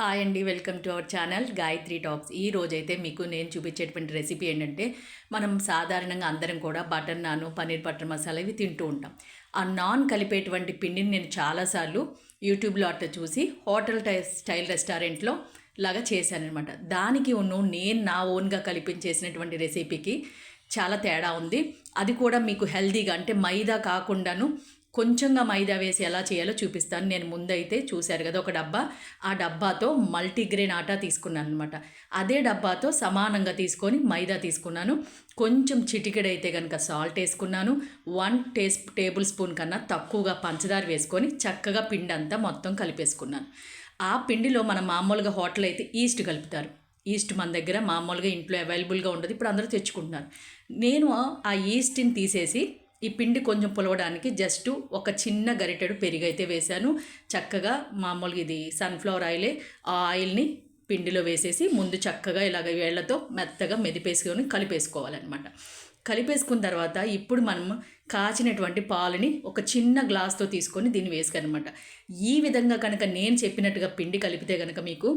Hi అండి welcome to our channel Gayatri talks ఈ రోజైతే మీకు నేను చూపించేటువంటి రెసిపీ ఏంటంటే మనం సాధారణంగా అందరం కూడా బటర్ నాన్ పన్నీర్ బటర్ మసాలా ఇవి తింటూ ఉంటాం. ఆ నాన్ కలిపేటువంటి పిండిని నేను చాలాసార్లు యూట్యూబ్లో అట్లా చూసి హోటల్ టై స్టైల్ రెస్టారెంట్లో లాగా చేశానమాట దానికి ఉన్న నేను నా ఓన్గా కలిపించేసినటువంటి రెసిపీకి చాలా తేడా ఉంది. అది కూడా మీకు హెల్దీగా అంటే మైదా కాకుండాను కొంచెంగా మైదా వేసి ఎలా చేయాలో చూపిస్తాను. నేను ముందైతే చూశారు కదా ఒక డబ్బా. ఆ డబ్బాతో మల్టీగ్రెయిన్ ఆటా తీసుకున్నాను అనమాట అదే డబ్బాతో సమానంగా తీసుకొని మైదా తీసుకున్నాను. కొంచెం చిటికెడైతే కనుక సాల్ట్ వేసుకున్నాను. వన్ టేస్ టేబుల్ స్పూన్ కన్నా తక్కువగా పంచదార వేసుకొని చక్కగా పిండి అంతా మొత్తం కలిపేసుకున్నాను. ఆ పిండిలో మన మామూలుగా హోటల్ అయితే ఈస్ట్ కలుపుతారు. ఈస్ట్ మన దగ్గర మామూలుగా ఇంట్లో అవైలబుల్గా ఉండదు. ఇప్పుడు అందరూ తెచ్చుకుంటున్నారు. నేను ఆ ఈస్ట్ని తీసేసి ఈ పిండి కొంచెం పులవడానికి జస్ట్ ఒక చిన్న గరిటెడు పెరుగు అయితే వేశాను. చక్కగా మామూలుగా ఇది సన్ఫ్లవర్ ఆయిలే ఆ ఆయిల్ని పిండిలో వేసేసి ముందు చక్కగా ఇలాగ వేళ్ళతో మెత్తగా మెదిపేసుకొని కలిపేసుకోవాలన్నమాట. కలిపేసుకున్న తర్వాత ఇప్పుడు మనం కాచినటువంటి పాలని ఒక చిన్న గ్లాస్తో తీసుకొని దీన్ని వేసుకనమాట ఈ విధంగా కనుక నేను చెప్పినట్టుగా పిండి కలిపితే కనుక మీకు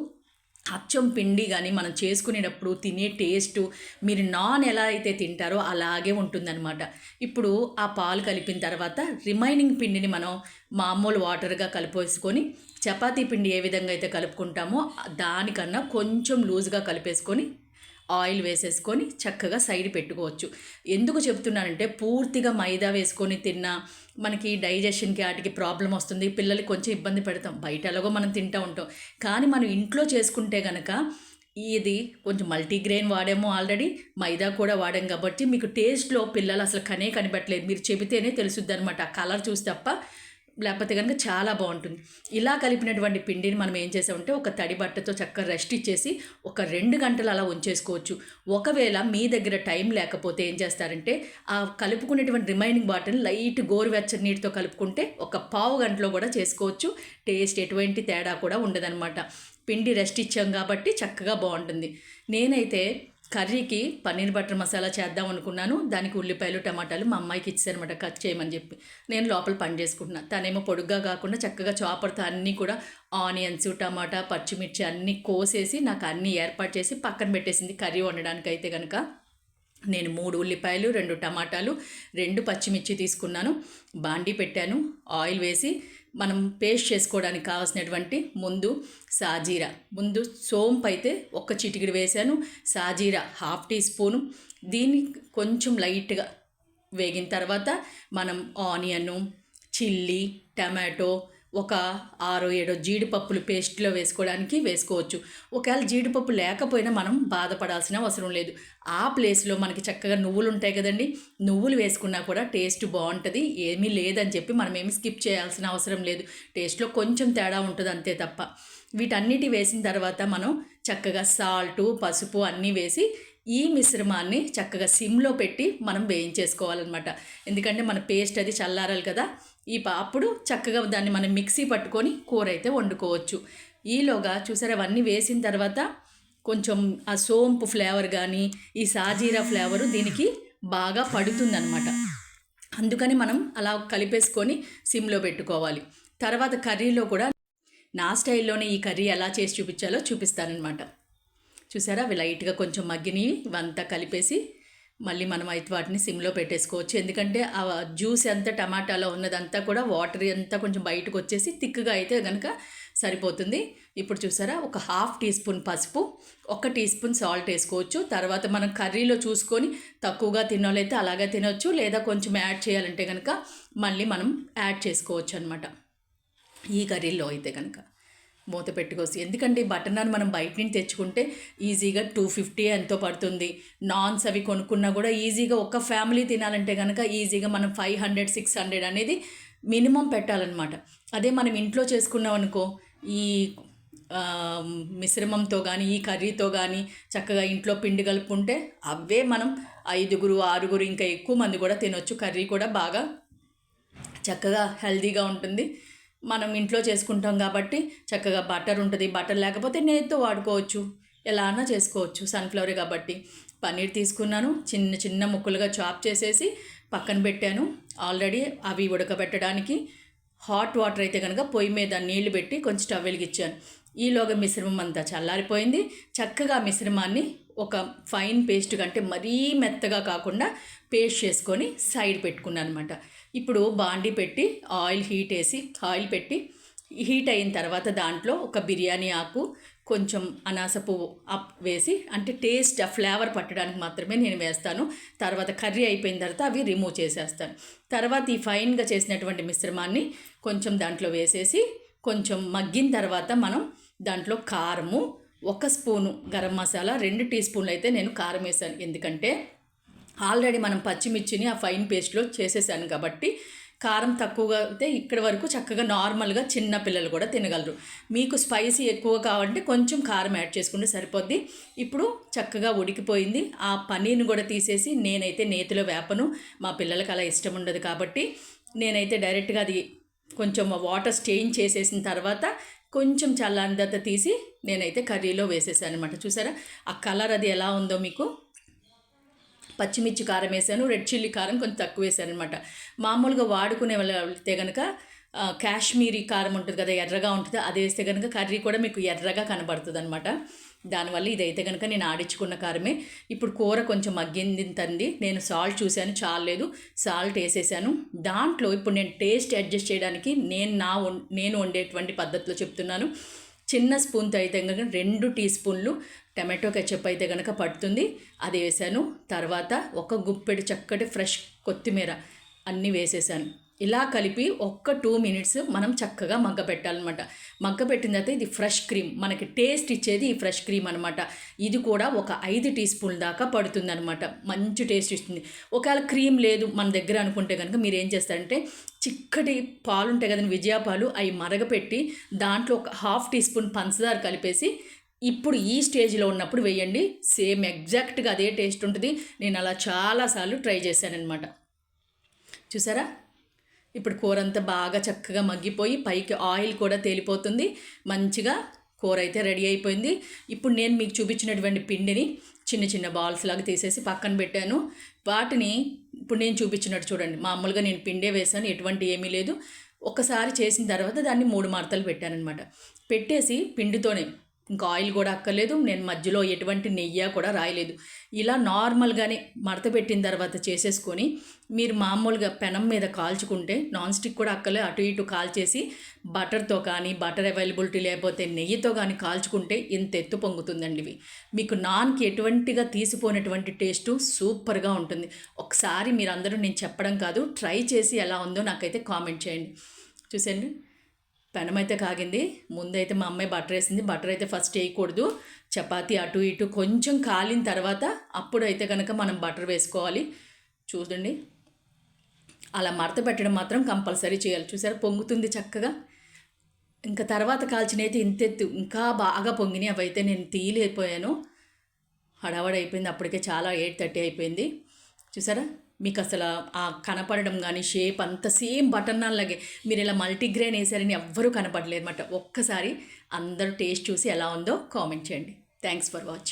అచ్చం పిండి కానీ మనం చేసుకునేటప్పుడు తినే టేస్ట్ మీరు నాన్ ఎలా అయితే తింటారో అలాగే ఉంటుందన్నమాట. ఇప్పుడు ఆ పాలు కలిపిన తర్వాత రిమైనింగ్ పిండిని మనం మామూలు వాటర్గా కలిపేసుకొని చపాతీ పిండి ఏ విధంగా అయితే కలుపుకుంటామో దానికన్నా కొంచెం లూజ్గా కలిపేసుకొని ఆయిల్ వేసేసుకొని చక్కగా సైడ్ పెట్టుకోవచ్చు. ఎందుకు చెప్తున్నానంటే పూర్తిగా మైదా వేసుకొని తిన్నా మనకి డైజెషన్కి వాటికి ప్రాబ్లం వస్తుంది పిల్లలకి కొంచెం ఇబ్బంది పెడతాం బయట ఎలాగో మనం తింటూ ఉంటాం. కానీ మనం ఇంట్లో చేసుకుంటే కనుక ఇది కొంచెం మల్టీగ్రెయిన్ వాడాము ఆల్రెడీ మైదా కూడా వాడాం కాబట్టి మీకు టేస్ట్లో పిల్లలు అసలు కనే కనిపెట్టలేదు. మీరు చెబితేనే తెలుసుద్ది అనమాట ఆ కలర్ చూసి తప్ప లేకపోతే కనుక చాలా బాగుంటుంది. ఇలా కలిపినటువంటి పిండిని మనం ఏం చేసామంటే ఒక తడి బట్టతో చక్కగా రెస్ట్ ఇచ్చేసి ఒక రెండు గంటలు అలా ఉంచేసుకోవచ్చు. ఒకవేళ మీ దగ్గర టైం లేకపోతే ఏం చేస్తారంటే ఆ కలుపుకునేటువంటి రిమైనింగ్ బాటిల్ లైట్ గోరువెచ్చని నీటితో కలుపుకుంటే ఒక పావు గంటలో కూడా చేసుకోవచ్చు. టేస్ట్ ఎటువంటి తేడా కూడా ఉండదన్నమాట. పిండి రెస్ట్ ఇచ్చాం కాబట్టి చక్కగా బాగుంటుంది. నేనైతే కర్రీకి పన్నీర్ బటర్ మసాలా చేద్దాం అనుకున్నాను. దానికి ఉల్లిపాయలు టమాటాలు మా అమ్మాయికి ఇచ్చారనమాట కట్ చేయమని చెప్పి. నేను లోపల పని చేసుకుంటున్నాను తనేమో పొడుగ్గా కాకుండా చక్కగా చాపర్తో అన్నీ కూడా ఆనియన్స్ టమాటా పచ్చిమిర్చి అన్నీ కోసేసి నాకు అన్నీ ఏర్పాటు చేసి పక్కన పెట్టేసింది కర్రీ వండడానికి అయితే కనుక నేను మూడు ఉల్లిపాయలు రెండు టమాటాలు రెండు పచ్చిమిర్చి తీసుకున్నాను. బాండీ పెట్టాను. ఆయిల్ వేసి మనం పేస్ట్ చేసుకోవడానికి కావాల్సినటువంటి ముందు సాజీరా. ముందు సోంపు అయితే ఒక్క చిటికిడి వేశాను. సాజీరా హాఫ్ టీ స్పూను. దీన్ని కొంచెం లైట్గా వేగిన తర్వాత మనం ఆనియను చిల్లీ టమాటో ఒక ఆరు ఏడో జీడిపప్పులు పేస్ట్లో వేసుకోవడానికి వేసుకోవచ్చు. ఒకవేళ జీడిపప్పు లేకపోయినా మనం బాధపడాల్సిన అవసరం లేదు. ఆ ప్లేస్లో మనకి చక్కగా నువ్వులు ఉంటాయి కదండి. నువ్వులు వేసుకున్నా కూడా టేస్ట్ బాగుంటుంది ఏమీ లేదని చెప్పి మనం ఏమి స్కిప్ చేయాల్సిన అవసరం లేదు. టేస్ట్లో కొంచెం తేడా ఉంటుంది అంతే తప్ప. వీటన్నిటి వేసిన తర్వాత మనం చక్కగా సాల్టు పసుపు అన్నీ వేసి ఈ మిశ్రమాన్ని చక్కగా సిమ్లో పెట్టి మనం వేయించేసుకోవాలన్నమాట. ఎందుకంటే మన పేస్ట్ అది చల్లారాలి కదా. ఈ అప్పుడు చక్కగా దాన్ని మనం మిక్సీ పట్టుకొని కూర అయితే వండుకోవచ్చు. ఈలోగా చూసారా అవన్నీ వేసిన తర్వాత కొంచెం ఆ సోంపు ఫ్లేవర్ కానీ ఈ సాజీరా ఫ్లేవరు దీనికి బాగా పడుతుందనమాట అందుకని మనం అలా కలిపేసుకొని సిమ్లో పెట్టుకోవాలి. తర్వాత కర్రీలో కూడా నా స్టైల్లోనే ఈ కర్రీ ఎలా చేసి చూపించాలో చూపిస్తానమాట చూసారా అవి లైట్గా కొంచెం మగ్గినవి ఇవంతా కలిపేసి మళ్ళీ మనం అయితే వాటిని సిమ్లో పెట్టేసుకోవచ్చు. ఎందుకంటే ఆ జ్యూస్ అంతా టమాటాలో ఉన్నదంతా కూడా వాటర్ అంతా కొంచెం బయటకు వచ్చేసి థిక్గా అయితే కనుక సరిపోతుంది. ఇప్పుడు చూసారా ఒక హాఫ్ టీ స్పూన్ పసుపు ఒక టీ స్పూన్ సాల్ట్ వేసుకోవచ్చు. తర్వాత మనం కర్రీలో చూసుకొని తక్కువగా తినాలైతే అలాగే తినొచ్చు లేదా కొంచెం యాడ్ చేయాలంటే కనుక మళ్ళీ మనం యాడ్ చేసుకోవచ్చు అనమాట ఈ కర్రీలో అయితే కనుక మూత పెట్టుకోవచ్చు ఎందుకంటే బటర్ నాన్ మనం బయట నుంచి తెచ్చుకుంటే ఈజీగా టూ ఫిఫ్టీ ఎంతో పడుతుంది. నాన్స్ అవి కొనుక్కున్నా కూడా ఈజీగా ఒక ఫ్యామిలీ తినాలంటే కనుక ఈజీగా మనం ఫైవ్ హండ్రెడ్ సిక్స్ హండ్రెడ్ అనేది మినిమం పెట్టాలన్నమాట. అదే మనం ఇంట్లో చేసుకున్నాం అనుకో ఈ మిశ్రమంతో కానీ ఈ కర్రీతో కానీ చక్కగా ఇంట్లో పిండి కలుపుకుంటే అవే మనం ఐదుగురు ఆరుగురు ఇంకా ఎక్కువ మంది కూడా తినొచ్చు. కర్రీ కూడా బాగా చక్కగా హెల్దీగా ఉంటుంది. మనం ఇంట్లో చేసుకుంటాం కాబట్టి చక్కగా బటర్ ఉంటుంది. బటర్ లేకపోతే నెయ్యితో వాడుకోవచ్చు. ఎలా అన్నా చేసుకోవచ్చు. సన్ఫ్లవర్ కాబట్టి. పన్నీర్ తీసుకున్నాను. చిన్న చిన్న ముక్కలుగా చాప్ చేసేసి పక్కన పెట్టాను. ఆల్రెడీ అవి ఉడకబెట్టడానికి హాట్ వాటర్ అయితే కనుక పొయ్యి మీద నీళ్ళు పెట్టి కొంచెం స్టవ్ వెలిగించాను. ఈలోగా మిశ్రమం అంతా చల్లారిపోయింది. చక్కగా మిశ్రమాన్ని ఒక ఫైన్ పేస్ట్ కంటే మరీ మెత్తగా కాకుండా పేస్ట్ చేసుకొని సైడ్ పెట్టుకున్నాను అనమాట ఇప్పుడు బాండి పెట్టి ఆయిల్ హీట్ వేసి ఆయిల్ పెట్టి హీట్ అయిన తర్వాత దాంట్లో ఒక బిర్యానీ ఆకు కొంచెం అనాస పువ్వు అప్ వేసి అంటే టేస్ట్ ఆ ఫ్లేవర్ పట్టడానికి మాత్రమే నేను వేస్తాను. తర్వాత కర్రీ అయిపోయిన తర్వాత అవి రిమూవ్ చేసేస్తాను. తర్వాత ఈ ఫైన్గా చేసినటువంటి మిశ్రమాన్ని కొంచెం దాంట్లో వేసేసి కొంచెం మగ్గిన తర్వాత మనం దాంట్లో కారము ఒక స్పూను గరం మసాలా రెండు టీ స్పూన్లు అయితే నేను కారం వేసాను. ఎందుకంటే ఆల్రెడీ మనం పచ్చిమిర్చిని ఆ ఫైన్ పేస్ట్లో చేసేసాను కాబట్టి కారం తక్కువగా అయితే ఇక్కడ వరకు చక్కగా నార్మల్గా చిన్న పిల్లలు కూడా తినగలరు. మీకు స్పైసీ ఎక్కువ కావాలంటే కొంచెం కారం యాడ్ చేసుకుంటే సరిపోద్ది. ఇప్పుడు చక్కగా ఉడికిపోయింది. ఆ పనీర్ని కూడా తీసేసి నేనైతే నేతిలో వేపను. మా పిల్లలకి అలా ఇష్టం ఉండదు కాబట్టి నేనైతే డైరెక్ట్గా అది కొంచెం వాటర్ స్టెయిన్ చేసేసిన తర్వాత కొంచెం చల్లారిన తీసి నేనైతే కర్రీలో వేసేసాను అనమాట చూసారా? ఆ కలర్ అది ఎలా ఉందో మీకు? పచ్చిమిర్చి కారం వేసాను రెడ్ చిల్లీ కారం కొంచెం తక్కువ వేసాను అనమాట మామూలుగా వాడుకునే వెళ్తే కనుక కాశ్మీరీ కారం ఉంటుంది కదా ఎర్రగా ఉంటుంది అది వేస్తే కనుక కర్రీ కూడా మీకు ఎర్రగా కనబడుతుంది అనమాట దానివల్ల ఇదైతే కనుక నేను ఆడించుకున్న కారమే. ఇప్పుడు కూర కొంచెం మగ్గింది తంది నేను సాల్ట్ చూశాను చాలలేదు సాల్ట్ వేసేసాను. దాంట్లో ఇప్పుడు నేను టేస్ట్ అడ్జస్ట్ చేయడానికి నేను నా నేను వండేటువంటి పద్ధతిలో చెప్తున్నాను. చిన్న స్పూన్తో అయితే కనుక రెండు టీ స్పూన్లు టమాటో కెచప్ అయితే కనుక పడుతుంది. అది వేసాను. తర్వాత ఒక గుప్పెడు చక్కటి ఫ్రెష్ కొత్తిమీర అన్నీ వేసేసాను. ఇలా కలిపి ఒక్క టూ మినిట్స్ మనం చక్కగా మగ్గబెట్టాలన్నమాట. మగ్గబెట్టిన తర్వాత ఇది ఫ్రెష్ క్రీమ్. మనకి టేస్ట్ ఇచ్చేది ఈ ఫ్రెష్ క్రీమ్ అనమాట ఇది కూడా ఒక ఐదు టీ స్పూన్ దాకా పడుతుందనమాట మంచి టేస్ట్ ఇస్తుంది. ఒకవేళ క్రీమ్ లేదు మన దగ్గర అనుకుంటే కనుక మీరు ఏం చేస్తారంటే చిక్కటి పాలు ఉంటాయి కదండి విజయ పాలు అవి మరగపెట్టి దాంట్లో ఒక హాఫ్ టీ స్పూన్ పంచదార కలిపేసి ఇప్పుడు ఈ స్టేజ్లో ఉన్నప్పుడు వేయండి. సేమ్ ఎగ్జాక్ట్గా అదే టేస్ట్ ఉంటుంది. నేను అలా చాలాసార్లు ట్రై చేశానమాట చూసారా? ఇప్పుడు కూర అంతా బాగా చక్కగా మగ్గిపోయి పైకి ఆయిల్ కూడా తేలిపోతుంది. మంచిగా కూర అయితే రెడీ అయిపోయింది. ఇప్పుడు నేను మీకు చూపించినటువంటి పిండిని చిన్న చిన్న బాల్స్ లాగా తీసేసి పక్కన పెట్టాను. వాటిని ఇప్పుడు నేను చూపించినట్టు చూడండి. మామూలుగా నేను పిండే వేసాను ఎటువంటి ఏమీ లేదు. ఒకసారి చేసిన తర్వాత దాన్ని మూడు మార్తలు పెట్టానమాట పెట్టేసి పిండితోనే ఇంకా ఆయిల్ కూడా అక్కర్లేదు. నేను మధ్యలో ఎటువంటి నెయ్యి కూడా రాయలేదు. ఇలా నార్మల్గానే మడత పెట్టిన తర్వాత చేసేసుకొని మీరు మామూలుగా పెనం మీద కాల్చుకుంటే నాన్ స్టిక్ కూడా అక్కలే అటు ఇటు కాల్చేసి బటర్తో కానీ బటర్ అవైలబిలిటీ లేకపోతే నెయ్యితో కానీ కాల్చుకుంటే ఇంత ఎత్తు పొంగుతుందండి ఇవి. మీకు నాన్కి ఎటువంటిగా తీసిపోయినటువంటి టేస్ట్ సూపర్గా ఉంటుంది. ఒకసారి మీరు అందరూ నేను చెప్పడం కాదు ట్రై చేసి ఎలా ఉందో నాకైతే కామెంట్ చేయండి. చూసండి పెనం అయితే కాగింది ముందైతే మా అమ్మాయి బటర్ వేసింది. బటర్ అయితే ఫస్ట్ వేయకూడదు. చపాతీ అటు ఇటు కొంచెం కాలిన తర్వాత అప్పుడు అయితే కనుక మనం బటర్ వేసుకోవాలి. చూడండి. అలా మడత పెట్టడం మాత్రం కంపల్సరీ చేయాలి. చూసారా? పొంగుతుంది చక్కగా. ఇంకా తర్వాత కాల్చినైతే ఇంతెత్తు ఇంకా బాగా పొంగినాయి అవైతే నేను తీయలేకపోయాను. హడావడి అయిపోయింది అప్పటికే చాలా ఎయిట్ థర్టీ అయిపోయింది. చూసారా? మీకు అసలు ఆ కనపడడం కానీ షేప్ అంత సేమ్ బటన్ అలాగే మీరు ఇలా మల్టీగ్రెయిన్ వేసారని ఎవ్వరూ కనపడలేదు అనమాట ఒక్కసారి అందరూ టేస్ట్ చూసి ఎలా ఉందో కామెంట్ చేయండి. Thanks for watching.